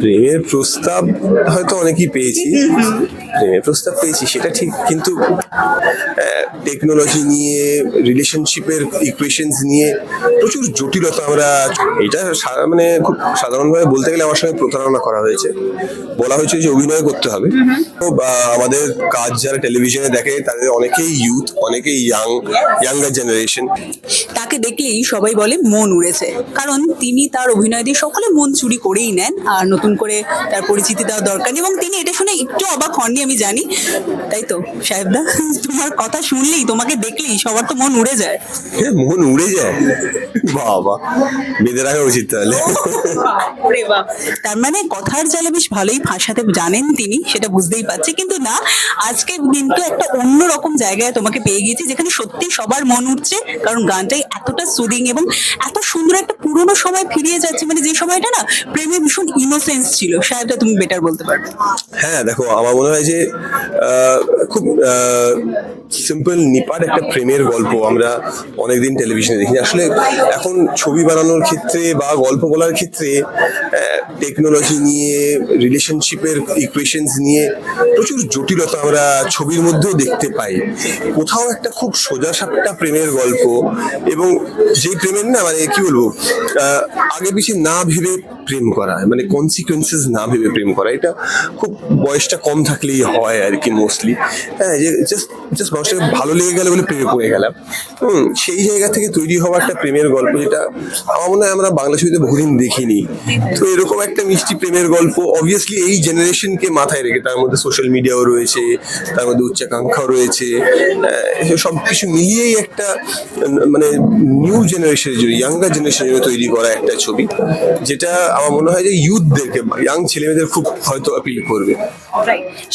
প্রেমের প্রস্তাব হয়তো অনেকেই পেয়েছি। প্রেমের প্রস্তাব পেয়েছি সেটা ঠিক কিন্তু টেকনোলজি নিয়ে রিলেশনশিপের ইকুয়েশনস নিয়ে প্রচুর জটিলতা আমরা এটা মানে খুব সাধারণভাবে বলতে গেলে আমার সঙ্গে প্রতারণা করা হয়েছে। বলা হয়েছে যে অভিনয় করতে হবে। তো বা, আমাদের কাজ যারা টেলিভিশনে দেখে তাদের অনেকেই ইউথ অনেকেই ইয়াং ইয়াঙ্গার জেনারেশন তাকে দেখলেই সবাই বলে মন উড়েছে। কারণ তিনি তার অভিনয় দিয়ে সকলে মন চুরি করেই নেন আর নতুন করে তার পরিচিতি দেওয়া দরকার এবং তিনি এটা শুনে একটু অবাক হননি আমি জানি। তাই তো সাহেবদা? তোমার কথা শুনলেই তোমাকে দেখলেই সবার তো মন উড়ে যায়। হ্যাঁ মন উড়ে যায়। বাবা বেঁধে রাখা উচিত তাহলে। তার মানে কথার জালে বেশ ভালোই ভাষাতে জানেন তিনি সেটা বুঝতেই পারছি। কিন্তু না আজকে কিন্তু একটা অন্যরকম জায়গায় তোমাকে পেয়ে গিয়েছি যেখানে সত্যি সবার মন উঠছে কারণ গানটাই এতটা সুদিং এবং এত সুন্দর একটা পুরোনো সময় ফিরিয়ে যাচ্ছে। মানে যে সময়টা না প্রেমে ভীষণ ইনোসেন্স ছিল। সাহেবটা তুমি বেটার বলতে পারবে। হ্যাঁ দেখো, আমার মনে হয় যে খুব সিম্পল নিপাট একটা প্রেমের গল্প আমরা অনেকদিন টেলিভিশনে দেখি। আসলে এখন ছবি বানানোর ক্ষেত্রে বা গল্প বলার ক্ষেত্রে টেকনোলজি নিয়ে রিলেশনশিপের ইকুয়েশনস নিয়ে প্রচুর জটিলতা আমরা ছবির মধ্যেও দেখতে পাই। কোথাও একটা খুব সোজা সাপটা প্রেমের গল্প এবং যেই প্রেমের না মানে কি বলব আগে পিছিয়ে না ভেবে প্রেম করা মানে কনসিকুয়েন্সেস না ভেবে প্রেম করা, এটা খুব বয়সটা কম থাকলেই হয় আর কি মোস্টলি হ্যাঁ যে জাস্ট জাস্ট মানুষের ভালো লেগে গেল বলে প্রেমে পড়ে গেলাম। হুম, সেই জায়গা থেকে তৈরি হওয়া একটা প্রেমের গল্প যেটা আমার মনে হয় আমরা বাংলা ছবিতে বহুদিন দেখিনি। তো এরকম একটা মিষ্টি প্রেমের গল্প অবভিয়াসলি এই জেনারেশনকে মাথায় রেখে, তার মধ্যে সোশ্যাল মিডিয়াও রয়েছে, তার মধ্যে উচ্চাকাঙ্ক্ষাও রয়েছে সব কিছু মিলিয়েই একটা মানে নিউ জেনারেশনের জন্য ইয়াঙ্গার জেনারেশনের জন্য তৈরি করা একটা ছবি, যেটা আমার মনে হয় যে ইউথদেরকে ইয়াং ছেলেমেয়েদের খুব হয়তো অ্যাপিল করবে।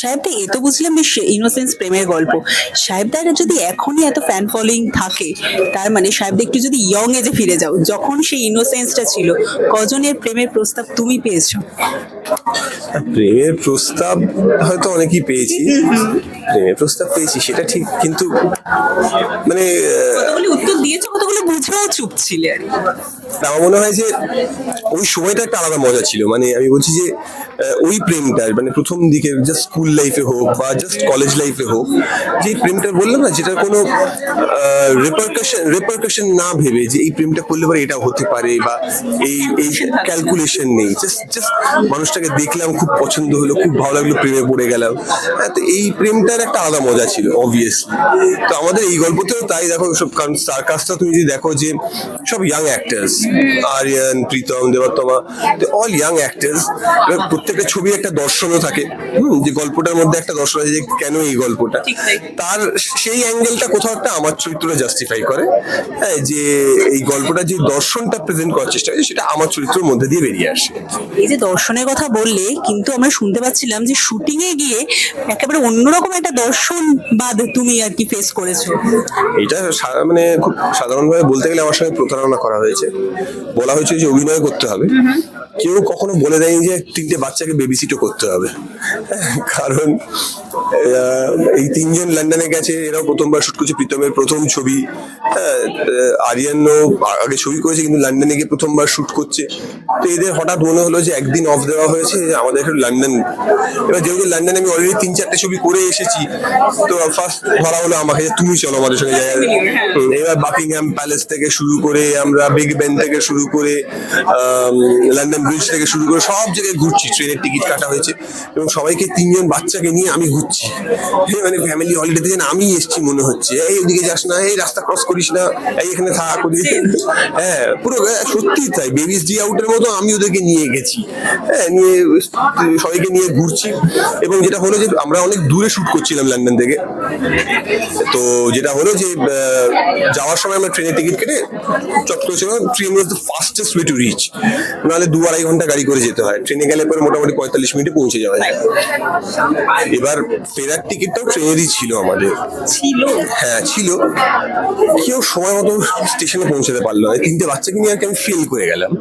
সাহেবদা এ তো বুঝলাম বেশ ইনোসেন্স প্রেমের গল্প। সাহেবদার যদি এখনই এত ফ্যান ফলোয়িং থাকে তার মানে সাহেবদা একটু যদি ইয়ং এজে ফিরে যাও যখন সেই ইনোসেন্সটা ছিল কজনের প্রেমের প্রস্তাব তুমি পেয়েছ? প্রেমের প্রস্তাব হয়তো অনেকেই পেয়েছি। প্রেমের প্রস্তাব পেয়েছি সেটা ঠিক কিন্তু মানে দিয়েছ কতগুলো বুঝেও চুপ ছিলে আর আমার মনে হয় যে ওই সময়টা একটা আলাদা মজা ছিল। মানে আমি বলছি যে ওই প্রেমটা মানে প্রথম দিকে জাস্ট স্কুল লাইফে হোক বা জাস্ট কলেজ লাইফে হোক, যে প্রেমটা বললাম না যেটা কোনো রেপারকাশন রেপারকাশন না ভেবে যে এই প্রেমটা করলে পরে এটা হতে পারে বা এই এই ক্যালকুলেশন নেই। জাস্ট জাস্ট মানুষটাকে দেখলাম, খুব পছন্দ হলো, খুব ভালো লাগল, প্রেমে পড়ে গেলাম। হ্যাঁ তো এই প্রেমটার একটা আলাদা মজা ছিল অবভিয়াসলি তো আমাদের এই গল্পতেও তাই, দেখো, সব কারণ স্টার কাস্টটা তুমি যদি দেখো যে সব young actors Aryan Pritam Debottama all young actors প্রত্যেকটা ছবি একটা দর্শনও থাকে। হুম, যে গল্পটার মধ্যে একটা দর্শন আছে যে কেন এই গল্পটা? তার সেই অ্যাঙ্গেলটা কোথাও একটা আমার চরিত্রটা জাস্টিফাই করে হ্যাঁ যে এই গল্পটা যে দর্শনটা প্রেজেন্ট করার চেষ্টা করে সেটা আমার চরিত্রের মধ্যে দিয়ে বেরিয়ে আসে। এই যে দর্শনের কথা বললে কিন্তু আমরা শুনতে পাচ্ছিলাম যে শুটিং এ গিয়ে একেবারে অন্যরকম একটা দর্শন বাদ তুমি আর কি ফেস করেছ। এটা মানে খুব সাধারণভাবে বলতে গেলে আমার সঙ্গে প্রতারণা করা হয়েছে। বলা হয়েছে যে অভিনয় করতে হবে। কেউ কখনো বলে দেয়নি যে তিনটে বাচ্চাকে বেবিসিটও করতে হবে। কারণ এই তিনজন লন্ডনে গেছে, এরাও প্রথমবার শুট করছে প্রীতমের প্রথম ছবি। হ্যাঁ, আগে ছবি করেছে কিন্তু লন্ডনে গিয়ে প্রথমবার শুট করছে। তো এদের হঠাৎ মনে হলো যে একদিন অফ দেওয়া হয়েছে আমাদের একটু লন্ডন। এবার যেহেতু লন্ডনে আমি অলরেডি তিন চারটে ছবি করে এসেছি তো ফার্স্ট ধরা হলো আমাকে যে তুমি চলো আমাদের সঙ্গে জায়গায় এবার বাকিংহাম প্যালেস থেকে শুরু করে আমরা বিগ বেন থেকে শুরু করে লন্ডন ব্রিজ থেকে শুরু করে সব জায়গায় ঘুরছি। ট্রেনের টিকিট কাটা হয়েছে এবং সবাইকে তিনজন বাচ্চাকে নিয়ে আমি ঘুরছি। মানে ফ্যামিলি হলিডেতে যেন আমি এসছি মনে হচ্ছে। এই ওদিকে যাস না এই রাস্তা ক্রস করিস না এই এখানে থাক ওদিকে। হ্যাঁ পুরো সত্যি তাই। বেবিস ডি আউটের মতো আমি ওদেরকে নিয়ে গেছি। হ্যাঁ নিয়ে সবাইকে নিয়ে ঘুরছি। এবং যেটা হলো যে আমরা অনেক দূরে শুট করছিলাম লন্ডন থেকে। তো যেটা হলো যে যাওয়ার সময় আমরা ট্রেনের টিকিট কেটে চট করে ছিলাম train was the fastest way to reach নাহলে দু আড়াই ঘণ্টা গাড়ি করে যেতে হয়। ট্রেনে গেলে পরে মোটামুটি পঁয়তাল্লিশ মিনিটে পৌঁছে যাওয়া যায়। এবার ফেরার টিকিটটাও ট্রেনেরই ছিল আমাদের। ছিল? হ্যাঁ ছিল। কেউ সময় মতো স্টেশনে পৌঁছাতে পারল না। তিনটে বাচ্চাকে নিয়ে আর কি আমি ফেল করে গেলাম।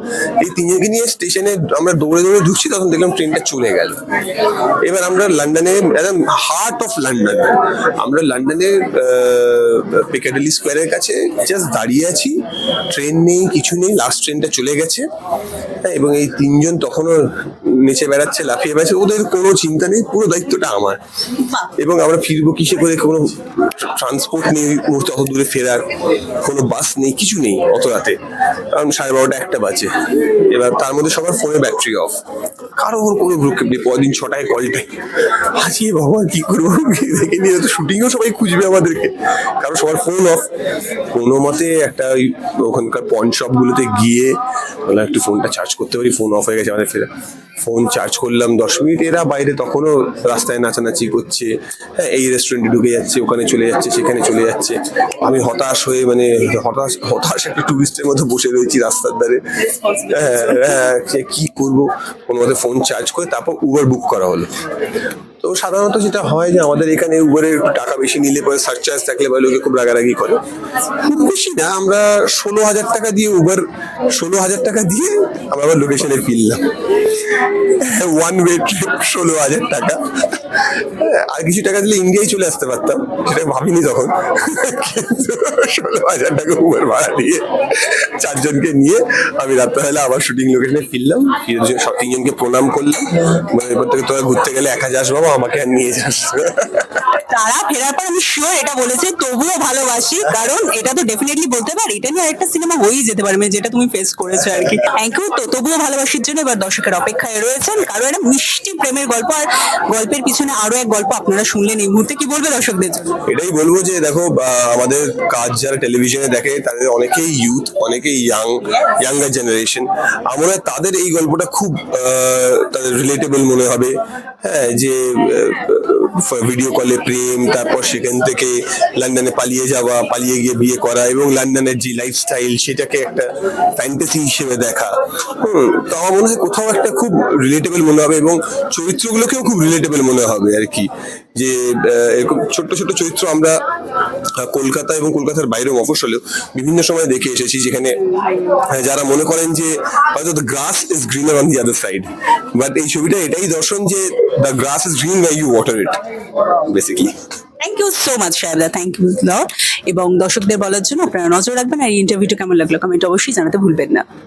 এই তিনজনকে নিয়ে স্টেশনে আমরা দৌড়ে দৌড়ে ঢুকছি তখন দেখলাম ট্রেনটা চলে গেল। এবার আমরা লন্ডনে একদম হার্ট অফ লন্ডন আমরা লন্ডনের পিকাডেলি স্কোয়ারের কাছে জাস্ট দাঁড়িয়ে আছি। ট্রেন নেই কিছু নেই লাস্ট ট্রেনটা চলে গেছে। হ্যাঁ, এবং এই তিনজন তখনও নেচে বেড়াচ্ছে লাফিয়ে বেড়াচ্ছে ওদের কোনো চিন্তা নেই পুরো দায়িত্বটা আমার। এবং আমরা ফিরবো কিসে করে কোনো ট্রান্সপোর্ট নেই মুহূর্তে অত দূরে ফেরার কোনো বাস নেই কিছু নেই অত রাতে। কারণ সাড়ে বারোটা একটা বাজে। এবার তার মধ্যে সবার ফোনে ব্যাটারি অফ কারোর কোনো গ্রুপকে নেই পরদিন ছটায় কলটাই হাসি বাবা কি করব? দেখে নিয়ে তো শুটিংও সবাই খুঁজবে আমাদেরকে। কারণ সবার ফোন অফ কোনো মতে একটা ওই ওখানকার পন শপগুলোতে গিয়ে বললাম একটু ফোনটা চার্জ করতে পারি ফোন অফ হয়ে গেছে আমাদের ফেরা ফোন চার্জ করলাম দশ মিনিট। এরা বাইরে তখনও রাস্তায় নাচানাচি করছে। হ্যাঁ এই রেস্টুরেন্টে ঢুকে যাচ্ছে, ওখানে চলে যাচ্ছে, সেখানে চলে যাচ্ছে। আমি হতাশ হয়ে মানে হতাশ হতাশ একটা টুরিস্টের মতো বসে রয়েছি রাস্তার ধারে। হ্যাঁ হ্যাঁ কি করব? কোনো মতে ফোন চার্জ করে তারপর উবার বুক করা হলো। তো সাধারণত যেটা হয় যে আমাদের এখানে উবারে একটু টাকা বেশি নিলে পরে সারচার্জ থাকলে বা লোকে খুব রাগারাগি করে। খুব বেশি না, আমরা ষোলো হাজার টাকা দিয়ে উবার ষোলো হাজার টাকা দিয়ে আমরা আবার লোকেশনে ফিরলাম। ওয়ান ওয়ে ট্রিপ ষোলো হাজার টাকা। আর কিছু টাকা দিলে ইন্ডিয়ায় চলে আসতে পারতাম, সেটা ভাবিনি তখন। ষোলো হাজার টাকা উবার ভাড়া দিয়ে চারজনকে নিয়ে আমি রাত্রেবেলা আবার শুটিং লোকেশনে ফিরলাম সব তিনজনকে প্রণাম করলাম এরপর থেকে তোরা ঘুরতে গেলে একা যাস বাবা, আমাকে আর নিয়ে যাস। তারা ফেরার পর আমি শিওর এটা বলেছে, তবুও ভালোবাসি, কারণ এটা তো ডেফিনেটলি বলতে পারি, এটা নিয়ে একটা সিনেমা হয়েই যেতে পারে মানে যেটা তুমি ফেস করেছ আর কি। থ্যাংক ইউ তো তবুও ভালোবাসির জন্য এবার দর্শকের অপেক্ষায় রয়েছেন। কারণ একটা মিষ্টি প্রেমের গল্প আর গল্পের পিছনে আরও এক গল্প আপনারা শুনলেন এই মুহূর্তে। কি বলবে দর্শকদের এটাই বলব যে দেখো আমাদের কাজ যারা টেলিভিশনে দেখে, তাদের অনেকেই ইউথ অনেকেই ইয়াং ইয়াঙ্গার জেনারেশন আমরা তাদের এই গল্পটা খুব তাদের রিলেটেবল মনে হবে। হ্যাঁ যে ভিডিও কলে প্রেম, তারপর সেখান থেকে লন্ডনে পালিয়ে যাওয়া, পালিয়ে গিয়ে বিয়ে করা এবং লন্ডনের যে লাইফস্টাইল সেটাকে একটা ফ্যান্টাসি হিসেবে দেখা। হুম, তো আমার মনে হয় কোথাও একটা খুব রিলেটেবল মনে হবে এবং চরিত্রগুলোকেও খুব রিলেটেবল মনে হবে আর কি। যে এরকম ছোট্ট ছোট্ট চরিত্র আমরা কলকাতা এবং কলকাতার বাইরেও মফস্বলেও বিভিন্ন সময় দেখে এসেছি যেখানে যারা মনে করেন যে, হয়তো the grass is greener on the other side but এই ছবিটা এটাই দর্শন যে the grass is green by you water it basically thank you so much Shayda thank you lot এবং দর্শকদের বলার জন্য আপনারা নজর রাখবেন আর এই ইন্টারভিউটা কেমন লাগল কমেন্ট অবশ্যই জানাতে ভুলবেন না।